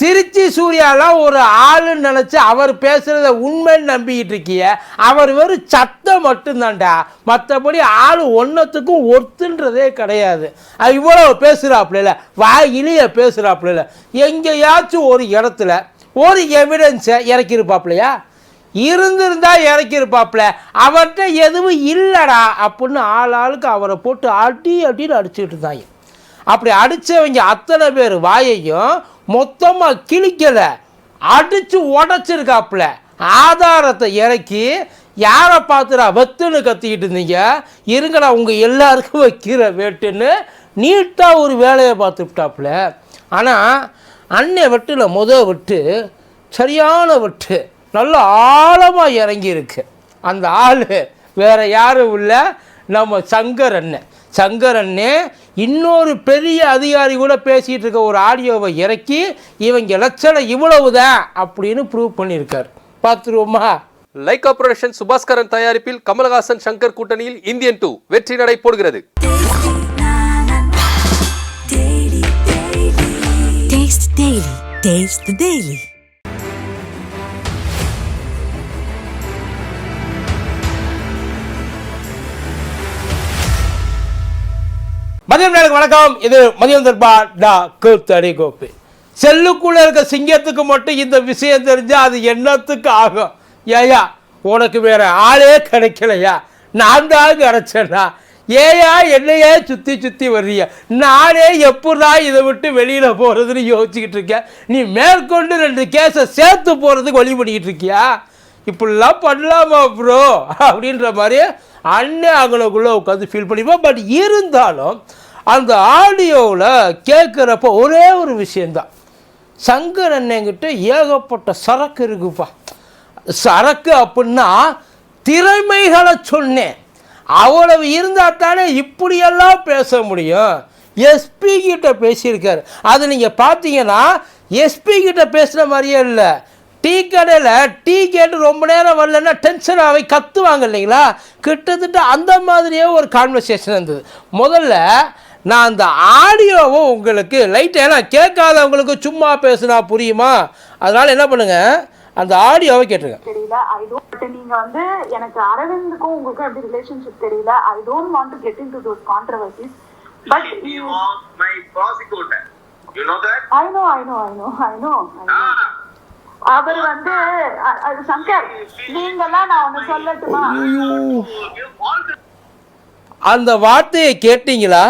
திருச்சி சூர்யாலாம் ஒரு ஆளுன்னு நினச்சி அவர் பேசுகிறத உண்மைன்னு நம்பிக்கிட்டு இருக்கிய அவர் வெறும் சத்தம் மட்டும்தான்டா. மற்றபடி ஆள் ஒன்றத்துக்கும் ஒத்துன்றதே கிடையாது. அது இவ்வளோ பேசுகிறாப்புல வாயிலேயே பேசுகிறாப்புல எங்கேயாச்சும் ஒரு இடத்துல ஒரு எவிடன்ஸை இறக்கியிருப்பாப்லையா இருந்திருந்தா இறக்கியிருப்பாப்ல அவர்கிட்ட எதுவும் இல்லைடா அப்படின்னு ஆள் ஆளுக்கு அவரை போட்டு அடி அடின்னு அடிச்சுக்கிட்டு இருந்தாங்க. அப்படி அடித்தவங்க அத்தனை பேர் வாயையும் மொத்தமாக கிழிக்கலை அடித்து உடச்சிருக்காப்புல. ஆதாரத்தை இறக்கி யாரை பார்த்துடா வெத்துன்னு கத்திக்கிட்டு இருந்தீங்க? இருங்கடா உங்கள் எல்லாருக்கும் வைக்கிற வெட்டுன்னு நீட்டாக ஒரு வேலையை பார்த்துட்டாப்புல ஆனால் அன்னை வெட்டில் முத வெட்டு சரியான வெட்டு நல்ல ஆழமாக இறங்கி இருக்கு அந்த ஆள் வேற யாரும் இல்லை நம்ம சங்கர் அண்ணன். சங்கர் அண்ணன் இன்னொரு பெரிய அதிகாரி கூட பேசிகிட்டு இருக்க ஒரு ஆடியோவை இறக்கி இவங்க லட்சணம் இவ்வளவுதான் அப்படின்னு ப்ரூவ் பண்ணியிருக்கார். பார்த்துருவோமா? லைகா புரொடக்ஷன் சுபாஸ்கரன் தயாரிப்பில் கமலஹாசன் சங்கர் கூட்டணியில் இந்தியன் டூ வெற்றி நடை போடுகிறது. Taste Daily. மதியம் நேரம் வணக்கம். இது மதியம் தர்பா டா கூத்தடி கோப்பி செல்லுக்குள்ள இருக்க சிங்கத்துக்கு மட்டும் இந்த விஷயம் தெரிஞ்சா அது என்னத்துக்கு ஆகும்? ஏயா உனக்கு வேற ஆளே கிடைக்கலையா? நான் தான் கிடைச்சேன்னா. ஏயா என்னையே சுற்றி சுற்றி வர்றிய நானே எப்படா இதை விட்டு வெளியில் போகிறதுன்னு யோசிச்சுக்கிட்டு இருக்கேன். நீ மேற்கொண்டு ரெண்டு கேஸை சேர்த்து போகிறதுக்கு வழி பண்ணிக்கிட்டு இருக்கியா? இப்படிலாம் பண்ணலாமா ப்ரோ அப்படின்ற மாதிரி அண்ணன் அவங்களுக்குள்ளே உட்காந்து ஃபீல் பண்ணிப்போம். பட் இருந்தாலும் அந்த ஆடியோவில் கேட்குறப்ப ஒரே ஒரு விஷயந்தான் சங்கர் அண்ணங்கிட்ட ஏகப்பட்ட சரக்கு இருக்குப்பா. சரக்கு அப்படின்னா திறமைகளை சொன்னேன். அவ்வளவு இருந்தால் தானே இப்படியெல்லாம் பேச முடியும். எஸ்பி கிட்ட பேசியிருக்காரு. அது நீங்கள் பார்த்தீங்கன்னா எஸ்பி கிட்ட பேசுகிற மாதிரியே இல்லை. டீ கடையில் டீ கேட்டு ரொம்ப நேரம் வரலன்னா டென்ஷன் ஆகி கத்துவாங்க இல்லைங்களா? கிட்டத்தட்ட அந்த மாதிரியே ஒரு கான்வர்சேஷன் இருந்தது. முதல்ல நான் அந்த ஆடியோவை உங்களுக்கு லைட் ஏன்னா கேட்காதவங்களுக்கு சும்மா பேசுனா புரியுமா அதனால் என்ன பண்ணுங்கள் அந்த ஆடியோவை கேட்டுருங்க தெரியல ஐ டோன்ட் நீங்க வந்து எனக்கு அரவிந்துக்கும் உங்களுக்கும் எப்படி ரிலேஷன்ஷிப் தெரியல I don't want to get into those controversies but prosecutor. You know that? I know I know I know I know Ah. அவர் வந்து அது சங்கர் நீங்கெல்லாம் நான் ஒண்ணு சொல்லட்டுமா அந்த வார்த்தையை கேட்டீங்களா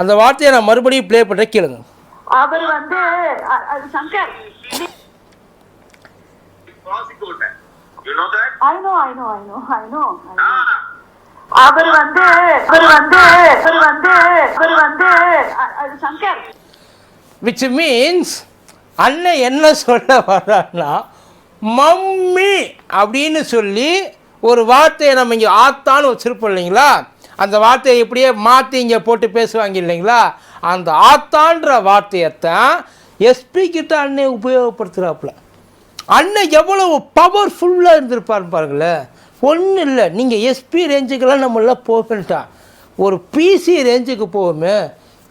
அந்த வார்த்தையை நான் மறுபடியும் ப்ளே பண்ணுறேன் கேளுங்க அவர் வந்து Shankar prosecutor. You know that? I know I know I know I know. அவர் வந்து அவர் வந்து அவர் வந்து அவர் வந்து சங்கர் விச் மீன்ஸ் அண்ணன் என்ன சொல்ல வர்றாருன்னா மம்மி அப்படின்னு சொல்லி ஒரு வார்த்தையை நம்ம இங்கே ஆத்தான்னு வச்சுருப்போம் இல்லைங்களா அந்த வார்த்தையை இப்படியே மாற்றி இங்கே போட்டு பேசுவாங்க இல்லைங்களா? அந்த ஆத்தான்ற வார்த்தையைத்தான் எஸ்பி கிட்ட அண்ணன் உபயோகப்படுத்துகிறாப்புல அண்ணன் எவ்வளவு பவர்ஃபுல்லாக இருந்திருப்பார் பாருங்களேன் ஒன்றும் இல்லை நீங்கள் எஸ்பி ரேஞ்சுக்கெல்லாம் நம்மளாம் போகட்டான் ஒரு பிசி ரேஞ்சுக்கு போவோமே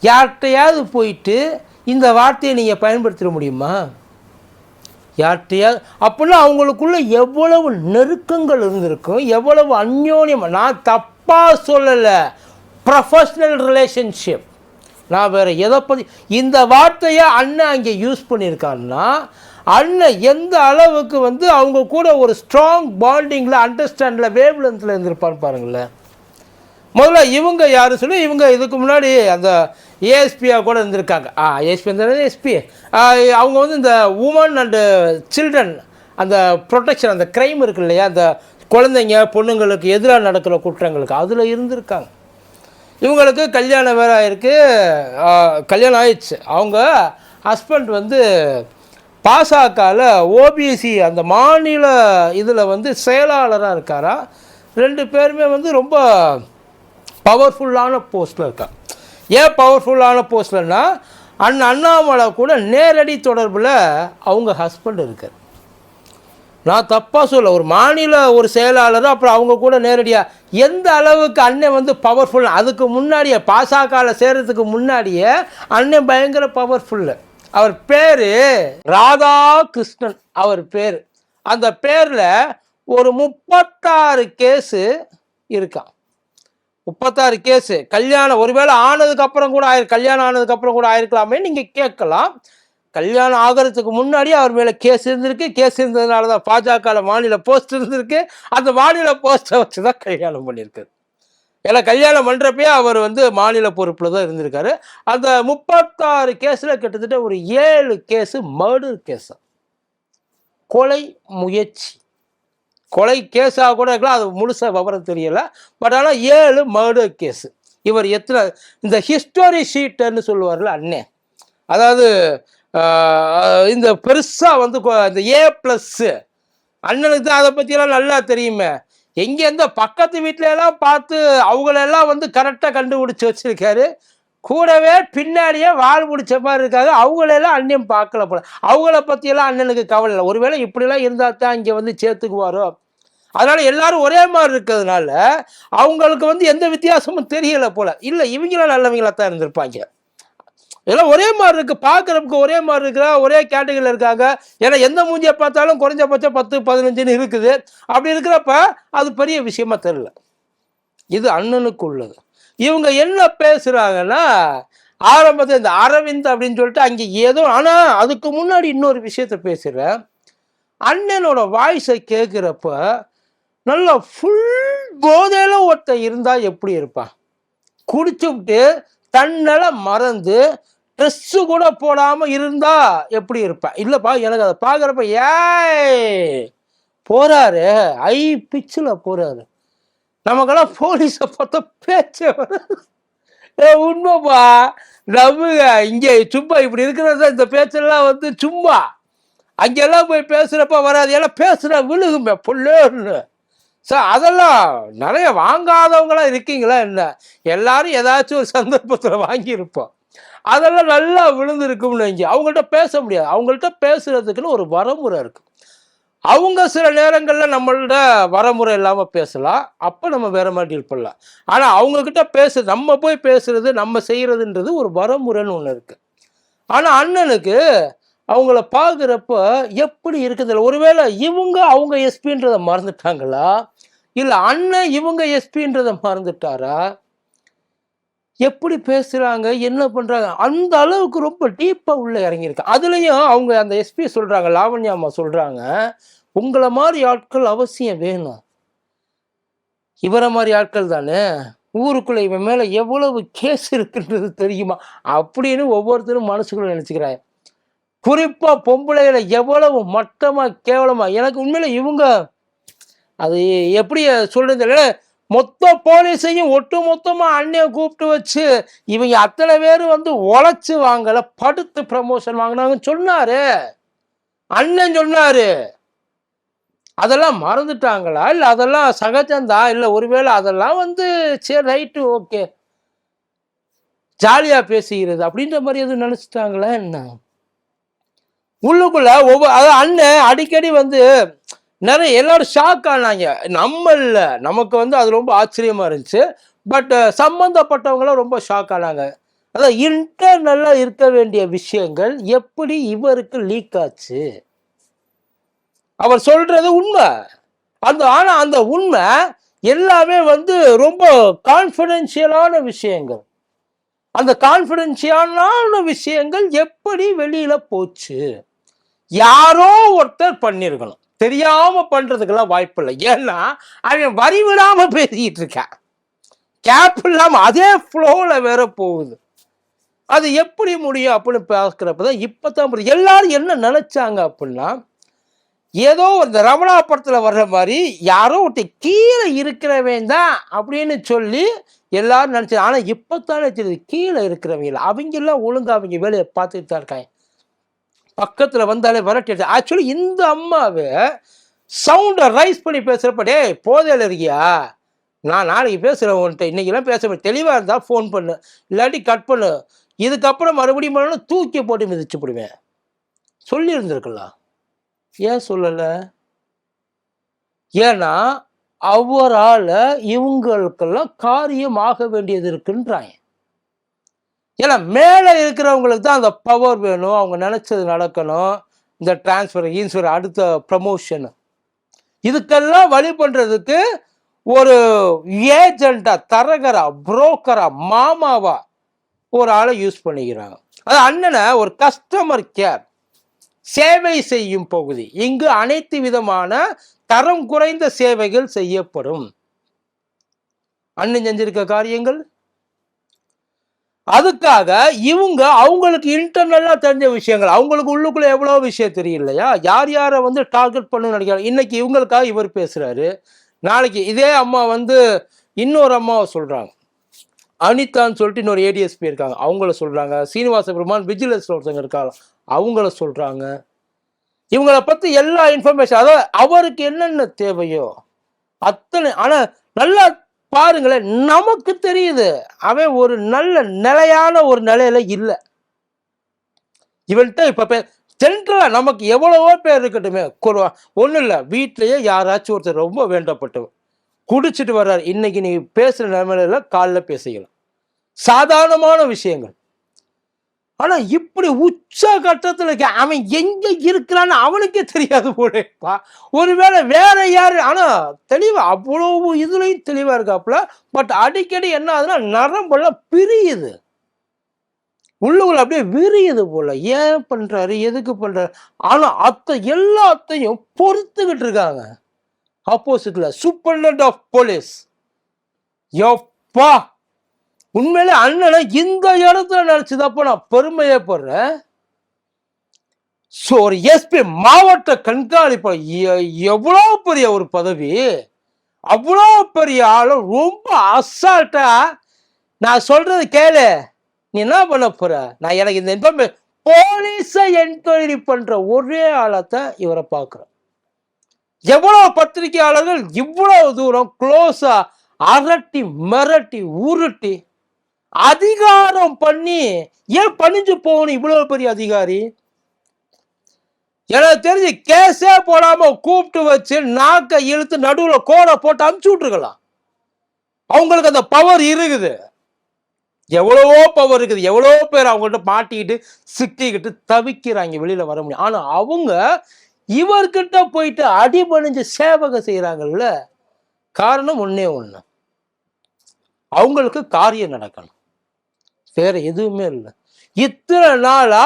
யார்கிட்டையாவது போயிட்டு இந்த வார்த்தையை நீங்கள் பயன்படுத்திட முடியுமா? யார்கிட்டையாவது அப்படின்னா அவங்களுக்குள்ள எவ்வளவு நெருக்கங்கள் இருந்திருக்கும் எவ்வளவு அந்யோன்யம். நான் தப்பு தப்பாக சொல்லலை. ப்ரொஃபஷ்னல் ரிலேஷன்ஷிப் நான் வேறு எதை பற்றி இந்த வார்த்தையை அண்ணன் அங்கே யூஸ் பண்ணியிருக்காருன்னா அண்ணன் எந்த அளவுக்கு வந்து அவங்க கூட ஒரு ஸ்ட்ராங் பாண்டிங்கில் அண்டர்ஸ்டாண்டில் வேவ் லென்த்தில் இருந்திருப்பான்னு பாருங்களேன். முதல்ல இவங்க யார் சொல்லி இவங்க இதுக்கு முன்னாடி அந்த ஏஎஸ்பியாக கூட இருந்திருக்காங்க. ஆ ஏஎஸ்பி அந்த எஸ்பி அவங்க வந்து இந்த உமன் அண்டு சில்ட்ரன் அந்த ப்ரொடெக்ஷன் அந்த க்ரைம் இருக்கு இல்லையா அந்த குழந்தைங்க பொண்ணுங்களுக்கு எதிராக நடக்கிற குற்றங்களுக்கு அதில் இருந்திருக்காங்க. இவங்களுக்கு கல்யாணம் வேறு ஆயிருக்கு. கல்யாணம் ஆயிடுச்சு. அவங்க ஹஸ்பண்ட் வந்து பாசகவில் ஓபிசி அந்த மாநில இதில் வந்து செயலாளராக இருக்காரா? ரெண்டு பேருமே வந்து ரொம்ப பவர்ஃபுல்லான போஸ்ட்டில் இருக்கான் ஏன் பவர்ஃபுல்லான போஸ்ட்லன்னா அண்ணன் அண்ணாமலை கூட நேரடி தொடர்பில் அவங்க ஹஸ்பண்ட் இருக்கார். நான் தப்பாக சொல்ல ஒரு மாநில ஒரு செயலாளர் அப்புறம் அவங்க கூட நேரடியாக எந்த அளவுக்கு அண்ணன் வந்து பவர்ஃபுல் அதுக்கு முன்னாடியே பாசகவில் சேர்கிறதுக்கு முன்னாடியே அண்ணன் பயங்கர பவர்ஃபுல்லு அவர் பேரு ராதாகிருஷ்ணன் அவர் பேர். அந்த பேரில் ஒரு முப்பத்தாறு கேஸு இருக்கான் முப்பத்தாறு கேஸு. கல்யாணம் ஒருவேளை ஆனதுக்கப்புறம் கூட ஆயிரு கல்யாணம் ஆனதுக்கப்புறம் கூட ஆயிருக்கலாமே நீங்கள் கேட்கலாம். கல்யாணம் ஆகிறதுக்கு முன்னாடி அவர் மேலே கேஸ் இருந்திருக்கு. கேஸ் இருந்ததுனால தான் பாஜக மாநில போஸ்ட் இருந்திருக்கு. அந்த மாநில போஸ்ட்டை வச்சு தான் கல்யாணம் பண்ணியிருக்காரு. ஏன்னா கல்யாணம் பண்ணுறப்பே அவர் வந்து மாநில பொறுப்பில் தான் இருந்திருக்காரு. அந்த முப்பத்தாறு கேஸில் கிட்டத்தட்ட ஒரு ஏழு கேஸு மர்டர் கேஸு கொலை முயற்சி. கொலை கேஸாக கூட இருக்கலாம். அது முழுசாக விவரம் தெரியலை. பட் ஆனால் ஏழு மர்டர் கேஸு இவர் எத்தனை இந்த ஹிஸ்டோரி ஷீட்டுன்னு சொல்லுவார்ல அண்ணே. அதாவது இந்த பெருசாக வந்து இந்த ஏ ப்ளஸ்ஸு அண்ணனுக்கு தான் அதை பற்றியெல்லாம் நல்லா தெரியுமே. எங்கே இந்த பக்கத்து வீட்டிலலாம் எல்லாம் பார்த்து அவங்களெல்லாம் வந்து கரெக்டாக கண்டுபிடிச்சி வச்சுருக்காரு. கூடவே பின்னாடியே வாழ் பிடிச்ச மாதிரி இருக்காங்க. அவங்களெல்லாம் அண்ணன் பார்க்கல போல. அவங்கள பற்றியெல்லாம் அண்ணனுக்கு கவலை இல்லை. ஒருவேளை இப்படிலாம் இருந்தால் தான் இங்கே வந்து சேர்த்துக்குவாரோ? அதனால் எல்லாரும் ஒரே மாதிரி இருக்கிறதுனால அவங்களுக்கு வந்து எந்த வித்தியாசமும் தெரியலை போல. இல்லை இவங்களாம் நல்லவங்களாக தான் இருந்திருப்பாங்க. எல்லாம் ஒரே மாதிரி இருக்கு. பார்க்குறதுக்கு ஒரே மாதிரி இருக்கிறா ஒரே கேட்டகரியில் இருக்காங்க. ஏன்னா எந்த மூஞ்சியை பார்த்தாலும் குறைஞ்சபட்சம் பத்து பதினஞ்சுன்னு இருக்குது. அப்படி இருக்கிறப்ப அது பெரிய விஷயமா தெரியல. இது அண்ணனுக்கு உள்ளது. இவங்க என்ன பேசுகிறாங்கன்னா ஆரம்பத்தில் இந்த அரவிந்த் அப்படின்னு சொல்லிட்டு அங்கே ஏதோ ஆனால் அதுக்கு முன்னாடி இன்னொரு விஷயத்த பேசுகிறேன் அண்ணனோட வாய்ஸை கேட்குறப்ப நல்லா ஃபுல் போதையில் ஒருத்தன் இருந்தால் எப்படி இருப்பான்? குடிச்சுவிட்டு தன்னலை மறந்து ட்ரெஸ்ஸு கூட போடாமல் இருந்தா எப்படி இருப்பேன் இல்லைப்பா எனக்கு அதை பார்க்குறப்ப ஏய் போறாரு. ஐ பிச்சில் போறாரு. நமக்கெல்லாம் போலீஸை பார்த்தா பேச்ச ஏ உண்மைப்பா. நம்புங்க இங்கே சும்மா இப்படி இருக்கிறது இந்த பேச்செல்லாம் வந்து சும்மா. அங்கெல்லாம் போய் பேசுகிறப்ப வராது. எல்லாம் பேசுனா விழுகுமே புள்ளேன்னு சார் அதெல்லாம் நிறைய வாங்காதவங்களாம் இருக்கீங்களா என்ன? எல்லாரும் ஏதாச்சும் ஒரு சந்தர்ப்பத்தில் வாங்கியிருப்போம். அதெல்லாம் நல்லா விழுந்திருக்கும்னு வைங்க. அவங்கள்ட்ட பேச முடியாது. அவங்கள்ட்ட பேசுறதுக்குன்னு ஒரு வரமுறை இருக்கு. அவங்க சில நேரங்களில் நம்மள்ட வரமுறை இல்லாமல் பேசலாம். அப்போ நம்ம வேற மாதிரி டீல் பண்ணலாம். ஆனால் அவங்கக்கிட்ட பேச நம்ம போய் பேசுறது நம்ம செய்கிறதுன்றது ஒரு வரமுறைன்னு ஒன்று இருக்குது ஆனால் அண்ணனுக்கு அவங்கள பார்க்குறப்ப எப்படி இருக்குதுல்ல ஒருவேளை இவங்க அவங்க எஸ்பின்றதை மறந்துட்டாங்களா? இல்லை அண்ணன் இவங்க எஸ்பின்றத மறந்துட்டாரா? எப்படி பேசுகிறாங்க என்ன பண்ணுறாங்க அந்த அளவுக்கு ரொம்ப டீப்பாக உள்ளே இறங்கியிருக்கு. அதுலேயும் அவங்க அந்த எஸ்பி சொல்கிறாங்க லாவண்யா அம்மா சொல்கிறாங்க உங்களை மாதிரி ஆட்கள் அவசியம் வேணும். இவரை மாதிரி ஆட்கள் தானே? ஊருக்குள்ளே இவன் மேலே எவ்வளவு கேஸ் இருக்குன்றது தெரியுமா? அப்படின்னு ஒவ்வொருத்தரும் மனசுக்குள்ள நினச்சிக்கிறாங்க. குறிப்பாக பொம்பளைகளை எவ்வளவு மட்டமாக கேவலமாக எனக்கு உண்மையில் இவங்க அது எப்படி சொல்கிறது மொத்த போலீஸையும் ஒட்டு மொத்தமாக அண்ணியை கூப்பிட்டு வச்சு இவங்க அத்தனை பேர் வந்து உழைச்சி வாங்கலை படுத்து ப்ரமோஷன் வாங்கினாங்கன்னு சொன்னாரு. அண்ணன் சொன்னாரு. அதெல்லாம் மறந்துட்டாங்களா? இல்லை அதெல்லாம் சகஜந்தா இல்லை ஒருவேளை அதெல்லாம் வந்து சரி ரைட்டு ஓகே ஜாலியாக பேசுகிறது அப்படின்ற மாதிரி எதுவும் நினச்சிட்டாங்களா என்ன? உள்ளுக்குள்ள ஒவ்வொரு அதாவது அண்ணன் அடிக்கடி வந்து நிறைய எல்லாரும் ஷாக் ஆனாங்க. நம்ம இல்லை நமக்கு வந்து அது ரொம்ப ஆச்சரியமா இருந்துச்சு. பட் சம்மந்தப்பட்டவங்களாம் ரொம்ப ஷாக் ஆனாங்க. அதான் இன்டர்னலாக இருக்க வேண்டிய விஷயங்கள் எப்படி இவருக்கு லீக் ஆச்சு? அவர் சொல்றது உண்மை. அந்த ஆனால் அந்த உண்மை எல்லாமே வந்து ரொம்ப கான்ஃபிடென்ஷியலான விஷயங்கள். அந்த கான்ஃபிடென்ஷியலான விஷயங்கள் எப்படி வெளியில போச்சு? யாரோ ஒருத்தர் பண்ணியிருக்கணும் தெரியாம பண்றதுக்கெல்லாம் வாய்ப்பு இல்லை. ஏன்னா அவன் வரி விடாம பேசிக்கிட்டு இருக்கான். கேப் இல்லாம அதே ஃப்ளோல வேற போகுது. அது எப்படி முடியும் அப்படின்னு பார்க்குறப்ப தான் இப்போ தான் புரியுது. எல்லாரும் என்ன நினைச்சாங்க அப்படின்னா ஏதோ இந்த ரமணா படத்தில் வர்ற மாதிரி யாரோ ஒருத்தி கீழே இருக்கிறவன் தான் அப்படின்னு சொல்லி எல்லாரும் நினச்சி ஆனால் இப்போ தானே தெரியுது கீழே இருக்கிறவங்க அவங்க எல்லாம் ஒழுங்கா அவங்க வேலையை பார்த்துட்டு தான் இருக்காங்க. பக்கத்தில் வந்தாலே விரட்டி ஆக்சுவலி இந்த அம்மாவை சவுண்டை ரைஸ் பண்ணி பேசுகிறப்ப போதையில் இருக்கியா? நான் நாளைக்கு பேசுகிறேன் உன்கிட்ட. இன்றைக்கெல்லாம் பேச தெளிவாக இருந்தால் ஃபோன் பண்ணு. இல்லாட்டி கட் பண்ணு. இதுக்கப்புறம் மறுபடியும் பண்ணணும் தூக்கி போட்டு மிதிச்சு போடுவேன். சொல்லியிருந்திருக்கலாம் ஏன் சொல்லலை? ஏன்னா அவரால் இவங்களுக்கெல்லாம் காரியம் ஆக வேண்டியது இருக்குன்றாங்க. ஏன்னா மேலே இருக்கிறவங்களுக்கு தான் அந்த பவர் வேணும். அவங்க நினச்சது நடக்கணும். இந்த டிரான்ஸ்ஃபர் ஈன்ஸ்ஃபர் அடுத்த ப்ரமோஷன் இதுக்கெல்லாம் வழி பண்ணுறதுக்கு ஒரு ஏஜெண்டா தரகரா புரோக்கரா மாமாவா ஒரு ஆளை யூஸ் பண்ணிக்கிறாங்க. அது அண்ணனை ஒரு கஸ்டமர் கேர் சேவை செய்யும் பகுதி. இங்கு அனைத்து விதமான தரம் குறைந்த சேவைகள் செய்யப்படும். அண்ணன் செஞ்சிருக்க காரியங்கள்? அதுக்காக இவங்க அவங்களுக்கு இன்டர்னலாக தெரிஞ்ச விஷயங்கள் அவங்களுக்கு உள்ளுக்குள்ள எவ்வளோ விஷயம் தெரியும் இல்லையா யார் யாரை வந்து டார்கெட் பண்ணு நினைக்கிறாங்க? இன்னைக்கு இவங்களுக்காக இவர் பேசுகிறாரு நாளைக்கு இதே அம்மா வந்து இன்னொரு அம்மாவை சொல்கிறாங்க அனிதான்னு சொல்லிட்டு இன்னொரு ஏடிஎஸ்பி இருக்காங்க. அவங்கள சொல்கிறாங்க சீனிவாச பெருமான் விஜிலன்ஸில் ஒருத்தங்க இருக்காங்க. அவங்கள சொல்கிறாங்க இவங்களை பற்றி எல்லா இன்ஃபர்மேஷன் அதாவது அவருக்கு என்னென்ன தேவையோ அத்தனை ஆனால் நல்லா பாருங்களேன் நமக்கு தெரியுது. அவன் ஒரு நல்ல நிலையான ஒரு நிலையில இல்லை. இவன்கிட்ட இப்ப ஜென்ரலா நமக்கு எவ்வளவோ பேர் இருக்கட்டுமே ஒன்றும் இல்லை. வீட்டிலேயே யாராச்சும் ஒருத்தர் ரொம்ப வேண்டப்பட்டவர். குடிச்சிட்டு வர்றாரு. இன்னைக்கு நீ பேசுற நிலைமையில காலைல பேசிக்கலாம். சாதாரணமான விஷயங்கள். ஆனால் இப்படி உச்ச கட்டத்துல இருக்க அவன் எங்கே இருக்கிறான்னு அவனுக்கே தெரியாது போலேப்பா ஒருவேளை வேற யார் ஆனால் தெளிவாக அவ்வளவு இதுலையும் தெளிவாக இருக்காப்புல பட் அடிக்கடி என்ன ஆகுதுன்னா நரம்பெல்லாம் பிரியுது. உள்ளுக்குள்ள அப்படியே விரியுது போல. ஏன் பண்ணுறாரு எதுக்கு பண்ணுறாரு ஆனால் அத்தை எல்லாத்தையும் பொறுத்துக்கிட்டு இருக்காங்க. ஆப்போசிட்ல சூப்பர்டென்ட் ஆஃப் போலீஸ் எப்பா! உண்மையில அண்ணனை இந்த இடத்துல நினைச்சதப்ப நான் பெருமையே படுறேன். ஸோ ஒரு எஸ்பி மாவட்ட கண்காணிப்பு எவ்வளோ பெரிய ஒரு பதவி அவ்வளோ பெரிய ஆளும் ரொம்ப அசால்ட்டா நான் சொல்றது கேளு. நீ என்ன பண்ண போற? நான் எனக்கு இந்த இன்ஃபர்மே போலீஸை என்கொயரி பண்ற ஒரே ஆளத்தை இவரை பார்க்குறேன். எவ்வளோ பத்திரிகையாளர்கள் இவ்வளோ தூரம் க்ளோஸா அரட்டி மிரட்டி உருட்டி அதிகாரம் பண்ணி ஏன் பணிஞ்சு போகணும் இவ்வளவு பெரிய அதிகாரி? எனக்கு தெரிஞ்சு கேஸே போடாம கூப்பிட்டு வச்சு நாக்கை இழுத்து நடுவில் கோடை போட்டு அமுச்சு விட்டுருக்கலாம். அவங்களுக்கு அந்த பவர் இருக்குது. எவ்வளவோ பவர் இருக்குது. எவ்வளோ பேர் அவங்கள்ட்ட மாட்டிக்கிட்டு சிக்கிக்கிட்டு தவிக்கிறாங்க. வெளியில வர முடியும். ஆனா அவங்க இவர்கிட்ட போயிட்டு அடிபணிஞ்சு சேவகம் செய்யறாங்கல்ல காரணம் ஒன்றே ஒண்ணு. அவங்களுக்கு காரியம் நடக்கணும். வேற எதுவுமே இல்லை. இத்தனை நாளா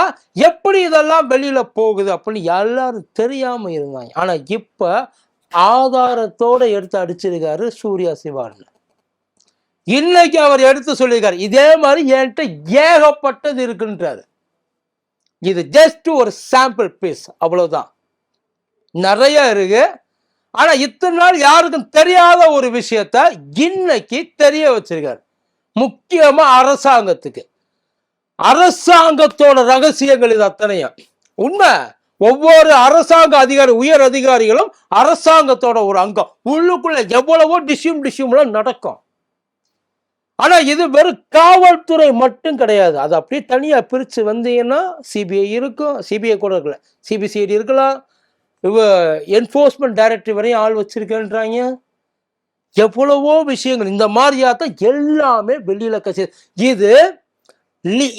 எப்படி இதெல்லாம் வெளியில போகுது அப்படின்னு எல்லாரும் தெரியாம இருந்தாங்க. ஆனா இப்ப ஆதாரத்தோட எடுத்து அடிச்சிருக்காரு சூர்யா சிவான்னு இன்னைக்கு அவர் எடுத்து சொல்லியிருக்காரு இதே மாதிரி என்கிட்ட ஏகப்பட்டது இருக்குன்றாரு. இது ஜஸ்ட் ஒரு சாம்பிள் பீஸ் அவ்வளவுதான். நிறைய இருக்கு. ஆனா இத்தனை நாள் யாருக்கும் தெரியாத ஒரு விஷயத்த இன்னைக்கு தெரிய வச்சிருக்காரு. முக்கியமாக அரசாங்கத்துக்கு. அரசாங்கத்தோட ரகசியங்கள் இது அத்தனையும். உண்மை ஒவ்வொரு அரசாங்க அதிகாரி உயர் அதிகாரிகளும் அரசாங்கத்தோட ஒரு அங்கம். உள்ளுக்குள்ள எவ்வளவோ டிஷ்யூம் டிஷ்யூம்லாம் நடக்கும். ஆனா இது வெறும் காவல்துறை மட்டும் கிடையாது. அது அப்படியே தனியா பிரிச்சு வந்தீங்கன்னா சிபிஐ இருக்கும் சிபிஐ கூட இருக்கல. சிபிசிஐடி இருக்கலாம். இவ என்ஃபோர்ஸ்மெண்ட் டைரக்டர் வரையும் ஆள் வச்சிருக்கேன்றாங்க. எவ்வளவோ விஷயங்கள் இந்த மாதிரியாத்தான் எல்லாமே வெளியில கசி இது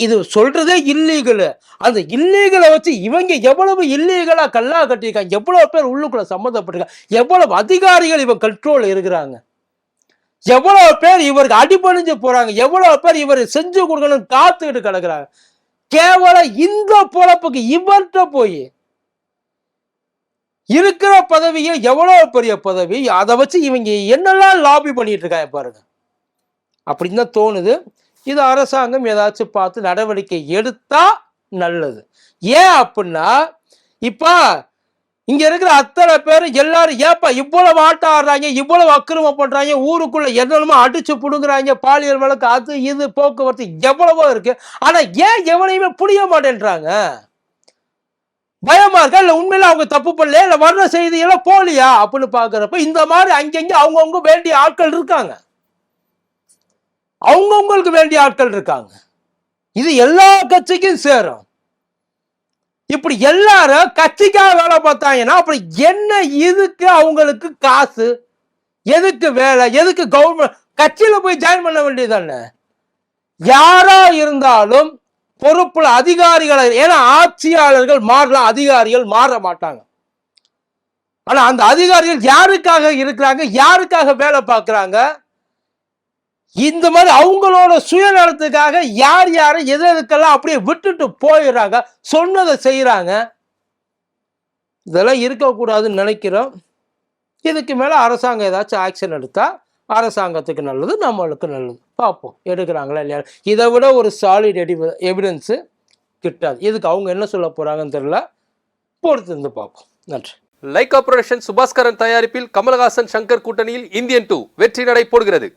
இது சொல்றதே இல்லீகல். அந்த இல்லீகலை வச்சு இவங்க எவ்வளவு இல்லீகலா கல்லா கட்டியிருக்காங்க எவ்வளவு பேர் உள்ளுக்குள்ள சம்மந்தப்பட்டிருக்காங்க எவ்வளவு அதிகாரிகள் இவன் கண்ட்ரோல் இருக்கிறாங்க. எவ்வளவு பேர் இவருக்கு அடிபணிஞ்சு போறாங்க எவ்வளவு பேர் இவர் செஞ்சு கொடுக்கணும்னு காத்துக்கிட்டு கிடக்குறாங்க. கேவலம் இந்த பொழப்புக்கு இவர்கிட்ட போய் இருக்கிற பதவியே எவ்வளோ பெரிய பதவி? அதை வச்சு இவங்க என்னெல்லாம் லாபி பண்ணிட்டு இருக்காங்க பாருங்க. அப்படின்னு தான் தோணுது. இது அரசாங்கம் ஏதாச்சும் பார்த்து நடவடிக்கை எடுத்தா நல்லது. ஏன் அப்படின்னா இப்போ இங்க இருக்கிற அத்தனை பேரும் எல்லாரும் ஏப்பா இவ்வளவு ஆட்டம் ஆடுறாங்க இவ்வளவு அக்கிரமம் பண்றாங்க ஊருக்குள்ள என்னென்னமோ அடிச்சு புடுங்குறாங்க பாலியல் வழக்கு அது இது போக்குவரத்து எவ்வளவோ இருக்கு. ஆனா ஏன் எவனையுமே புரிய மாட்டேன்றாங்க? பயமா இருக்கா? இல்ல உண்மையில அவங்க தப்பு பண்ணல இல்ல வர்ற செய்தியெல்லாம் போலியா அப்படின்னு பாக்குறப்ப இந்த மாதிரி அங்கங்க அவங்கவுங்க வேண்டிய ஆட்கள் இருக்காங்க. அவங்கவுங்களுக்கு வேண்டிய ஆட்கள் இருக்காங்க. இது எல்லா கட்சிக்கும் சேரும். இப்படி எல்லாரும் கட்சிக்காக வேலை பார்த்தாங்கன்னா அப்படி என்ன இதுக்கு அவங்களுக்கு காசு? எதுக்கு வேலை? எதுக்கு கவர்மெண்ட் கட்சியில போய் ஜாயின் பண்ண வேண்டியதானே யாரா இருந்தாலும் பொறுப்புல அதிகாரிகளை ஏன்னா ஆட்சியாளர்கள் மாறலாம் அதிகாரிகள் மாற மாட்டாங்க. ஆனா அந்த அதிகாரிகள் யாருக்காக இருக்கிறாங்க யாருக்காக வேலை பார்க்குறாங்க? இந்த மாதிரி அவங்களோட சுயநலத்துக்காக யார் யாரை எது எதுக்கெல்லாம் அப்படியே விட்டுட்டு போயிடுறாங்க சொன்னதை செய்யறாங்க இதெல்லாம் இருக்கக்கூடாதுன்னு நினைக்கிறோம். இதுக்கு மேல அரசாங்கம் ஏதாச்சும் ஆக்ஷன் எடுத்தா அரசாங்கத்துக்கு நல்லது நம்மளுக்கு நல்லது. பார்ப்போம் எடுக்கிறாங்களா இல்லையா? இதை விட ஒரு சாலிட் எடி எவிடன்ஸு கிட்டாது. இதுக்கு அவங்க என்ன சொல்ல போறாங்கன்னு தெரியல. பொறுத்து இருந்து பார்ப்போம். நன்றி. லைகா புரொடக்ஷன் சுபாஸ்கரன் தயாரிப்பில் கமலஹாசன் சங்கர் கூட்டணியில் இந்தியன் டூ வெற்றி நடை போடுகிறது.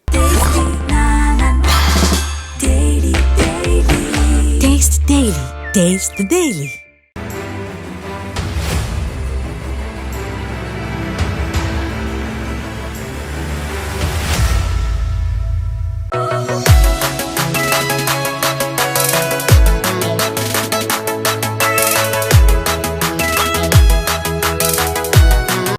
Taste the Daily. Taste the Daily.